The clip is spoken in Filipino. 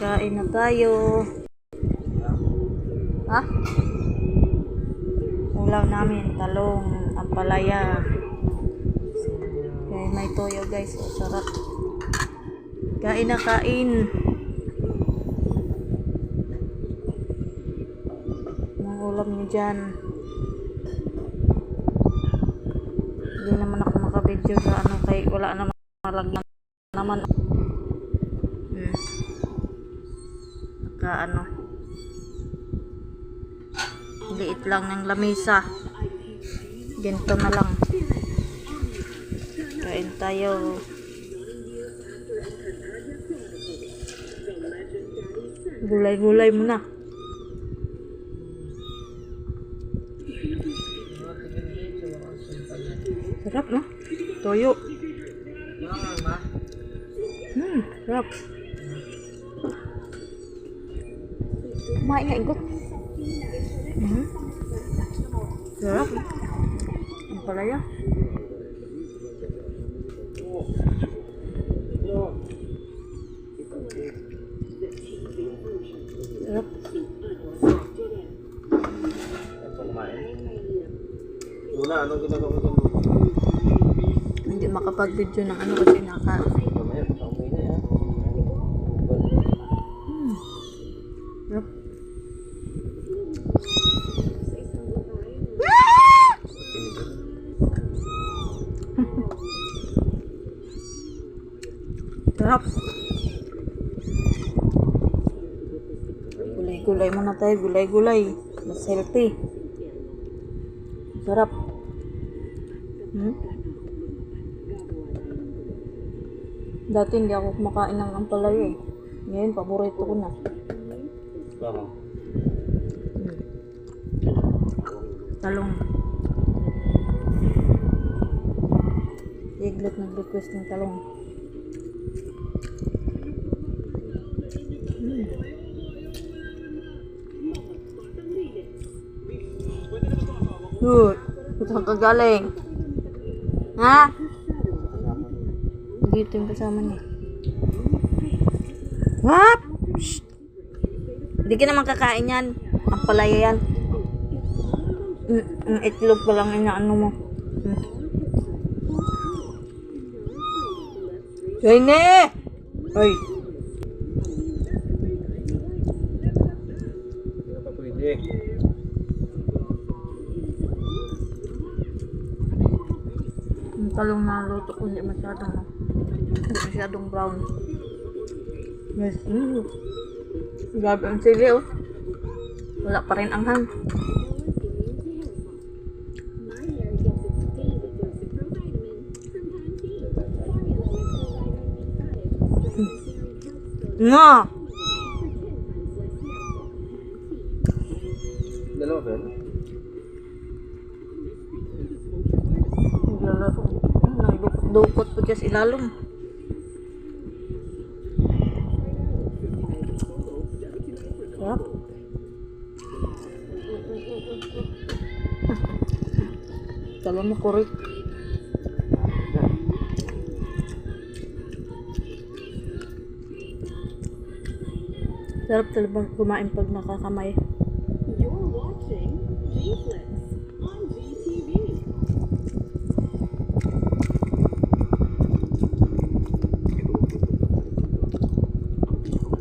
Kain na tayo. Ha? Ulam namin, talong, ampalaya. Kaya may toyo guys, oh, sarap. Kain na kain. Mga ulam niyo dyan. Hindi naman ako makabidyo sa ano kay wala naman malagyan naman. Hmm. Naka ano. Liit lang ng lamisa. Ganito na lang. Kain tayo. Gulay-gulay muna. Sarap, no? Toyo. Hmm, sarap. Kumain nga, igot. Hmm. Sarap. Ang palaya. Sarap. Una, anong ginagawa ko? Hindi makapag-video ng ano kasi naka... Sarap. Gulay-gulay muna tayo. Gulay-gulay. Mas healthy. Sarap. Hmm? Dati hindi ako kumakain ng ampalaya eh. Ngayon, paborito ko na. Baka. Hmm. Talong. Iglot nag-request ng talong. Good. Saan ka galing? Ha? Dito yung kasama niya. Wap! Shh! Hindi ka naman kakain yan. Ang palaya yan. Mm, Ang itlog pa lang inaano mo. Mm. Jaine! Ay! Hindi pa pwede. Talong na luto ko hindi masyadong hindi masyadong brown. Yes. Mm. Grabe ang sili oh. Wala pa rin ang hang. Nga! Dalawa ba yan? dukot po dyan ilalom sarap. Mau mo kurit sarap talagang kumain pag.